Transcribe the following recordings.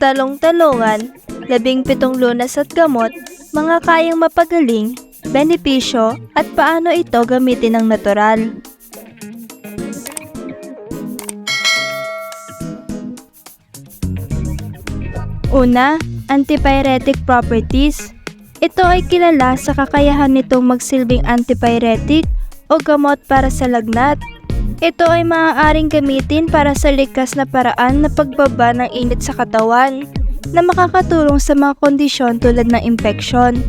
talong-talungan, labing pitong lunas at gamot, mga kayang mapagaling, benepisyo, at paano ito gamitin ng natural. Una, antipyretic properties. Ito ay kilala sa kakayahan nitong magsilbing antipyretic o gamot para sa lagnat. Ito ay maaaring gamitin para sa likas na paraan na pagbaba ng init sa katawan na makakatulong sa mga kondisyon tulad ng impeksyon.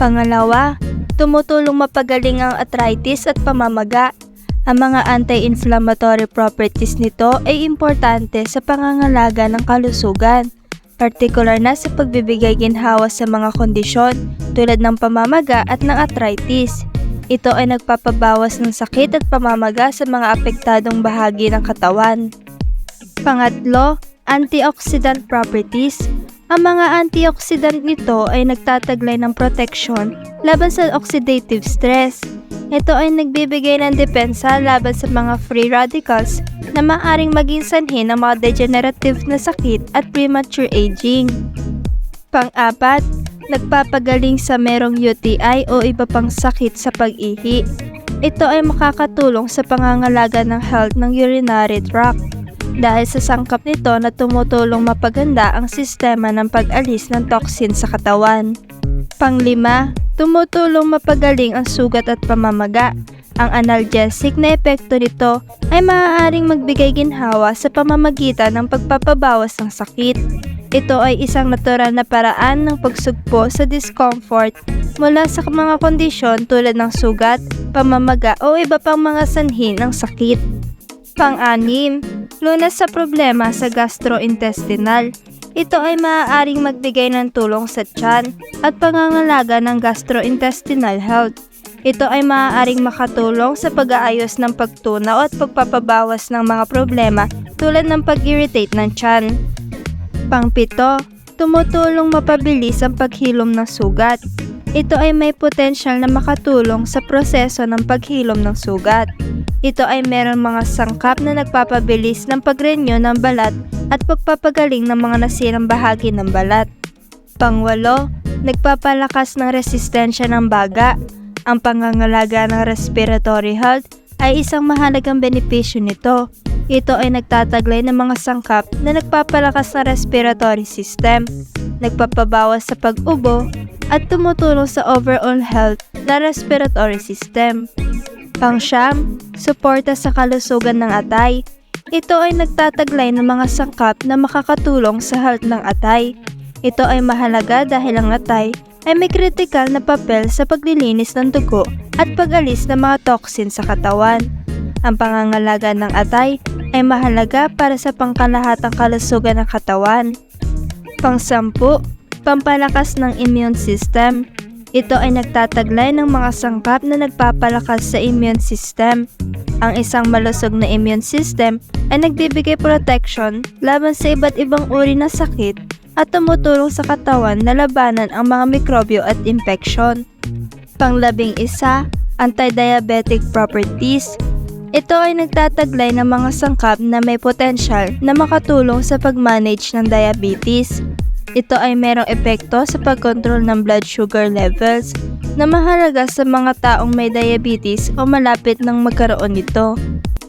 Pangalawa, tumutulong mapagaling ang arthritis at pamamaga. Ang mga anti-inflammatory properties nito ay importante sa pangangalaga ng kalusugan, partikular na sa pagbibigay ginhawa sa mga kondisyon tulad ng pamamaga at ng arthritis. Ito ay nagpapabawas ng sakit at pamamaga sa mga apektadong bahagi ng katawan. Pangatlo, antioxidant properties. Ang mga antioxidant nito ay nagtataglay ng protection laban sa oxidative stress. Ito ay nagbibigay ng depensa laban sa mga free radicals na maaring maging sanhi ng mga degenerative na sakit at premature aging. Pang-apat, nagpapagaling sa merong UTI o iba pang sakit sa pag-ihi. Ito ay makakatulong sa pangangalaga ng health ng urinary tract dahil sa sangkap nito na tumutulong mapaganda ang sistema ng pag-alis ng toxin sa katawan. Panglima, tumutulong mapagaling ang sugat at pamamaga. Ang analgesic na epekto nito ay maaaring magbigay ginhawa sa pamamagitan ng pagpapabawas ng sakit. Ito ay isang natural na paraan ng pagsugpo sa discomfort mula sa mga kondisyon tulad ng sugat, pamamaga o iba pang mga sanhi ng sakit. Pang-anim, lunas sa problema sa gastrointestinal. Ito ay maaaring magbigay ng tulong sa tiyan at pangangalaga ng gastrointestinal health. Ito ay maaaring makatulong sa pag-aayos ng pagtunaw at pagpapabawas ng mga problema tulad ng pag-irritate ng tiyan. Pangpito, tumutulong mapabilis ang paghilom ng sugat. Ito ay may potensyal na makatulong sa proseso ng paghilom ng sugat. Ito ay meron mga sangkap na nagpapabilis ng pagrenyo ng balat at pagpapagaling ng mga nasirang bahagi ng balat. Pangwalo, nagpapalakas ng resistensya ng baga. Ang pangangalaga ng respiratory health ay isang mahalagang benepisyo nito. Ito ay nagtataglay ng mga sangkap na nagpapalakas ng respiratory system, nagpapabawas sa pag-ubo, at tumutulong sa overall health na respiratory system. Pangsyam, suporta sa kalusugan ng atay. Ito ay nagtataglay ng mga sangkap na makakatulong sa health ng atay. Ito ay mahalaga dahil ang atay ay may kritikal na papel sa paglilinis ng dugo at pag-alis ng mga toxin sa katawan. Ang pangangalaga ng atay ay mahalaga para sa pangkalahatang kalusugan ng katawan. Pangsampu, pampalakas ng immune system. Ito ay nagtataglay ng mga sangkap na nagpapalakas sa immune system. Ang isang malusog na immune system ay nagbibigay protection laban sa iba't ibang uri ng sakit at tumutulong sa katawan na labanan ang mga mikrobyo at infeksyon. Panglabing isa, anti-diabetic properties. Ito ay nagtataglay ng mga sangkap na may potensyal na makatulong sa pag-manage ng diabetes. Ito ay merong epekto sa pagkontrol ng blood sugar levels na mahalaga sa mga taong may diabetes o malapit nang magkaroon nito.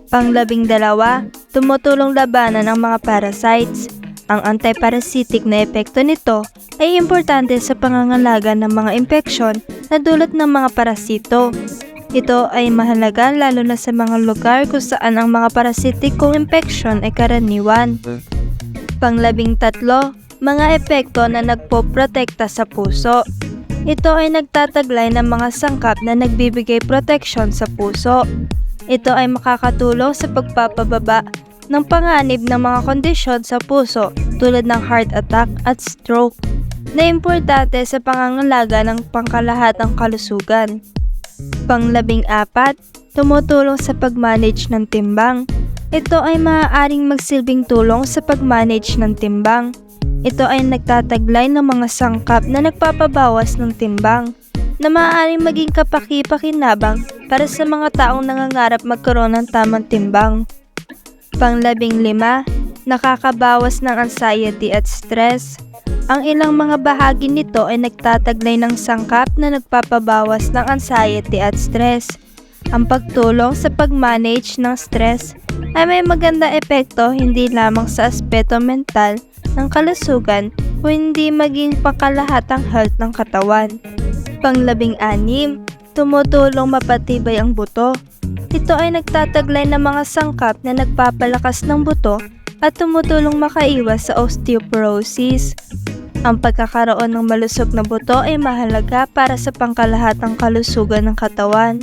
Panglabing dalawa, tumutulong labanan ang mga parasites. Ang antiparasitic na epekto nito ay importante sa pangangalaga ng mga impeksyon na dulot ng mga parasito. Ito ay mahalaga lalo na sa mga lugar kung saan ang mga parasitikong impeksyon ay karaniwan. Panglabing tatlo, mga epekto na nagpoprotekta sa puso. Ito ay nagtataglay ng mga sangkap na nagbibigay proteksyon sa puso. Ito ay makakatulong sa pagpapababa ng panganib ng mga kondisyon sa puso tulad ng heart attack at stroke na importante sa pangangalaga ng pangkalahatang kalusugan. Panglabing apat, tumutulong sa pag-manage ng timbang. Ito ay maaaring magsilbing tulong sa pag-manage ng timbang. Ito ay nagtataglay ng mga sangkap na nagpapabawas ng timbang na maaaring maging kapaki-pakinabang para sa mga taong nangangarap magkaroon ng tamang timbang. Panglabing lima, nakakabawas ng anxiety at stress. Ang ilang mga bahagi nito ay nagtataglay ng sangkap na nagpapabawas ng anxiety at stress. Ang pagtulong sa pag-manage ng stress ay may maganda epekto hindi lamang sa aspeto mental ng kalusugan kundi maging pangkalahatang health ng katawan. Panglabing anim, tumutulong mapatibay ang buto. Ito ay nagtataglay ng mga sangkap na nagpapalakas ng buto at tumutulong makaiwas sa osteoporosis. Ang pagkakaroon ng malusog na buto ay mahalaga para sa pangkalahatang kalusugan ng katawan.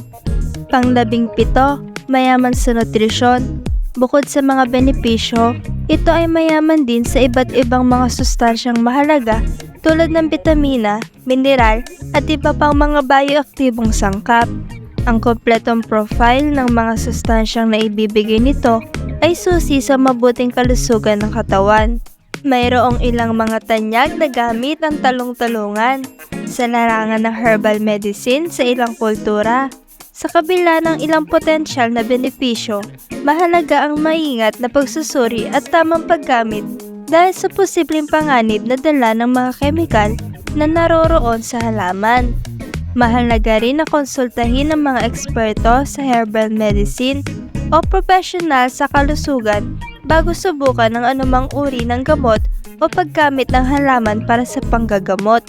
Panglabing pito, mayaman sa nutrisyon. Bukod sa mga benepisyo, ito ay mayaman din sa iba't ibang mga sustansyang mahalaga tulad ng bitamina, mineral at iba pang mga bioaktibong sangkap. Ang kompletong profile ng mga sustansyang naibibigay nito ay susi sa mabuting kalusugan ng katawan. Mayroong ilang mga tanyag na gamit ang talong-talungan sa larangan ng herbal medicine sa ilang kultura. Sa kabila ng ilang potensyal na benepisyo, mahalaga ang maingat na pagsusuri at tamang paggamit dahil sa posibleng panganib na dala ng mga kemikal na naroroon sa halaman. Mahalaga rin na konsultahin ng mga eksperto sa herbal medicine o profesional sa kalusugan bago subukan ng anumang uri ng gamot o paggamit ng halaman para sa panggagamot.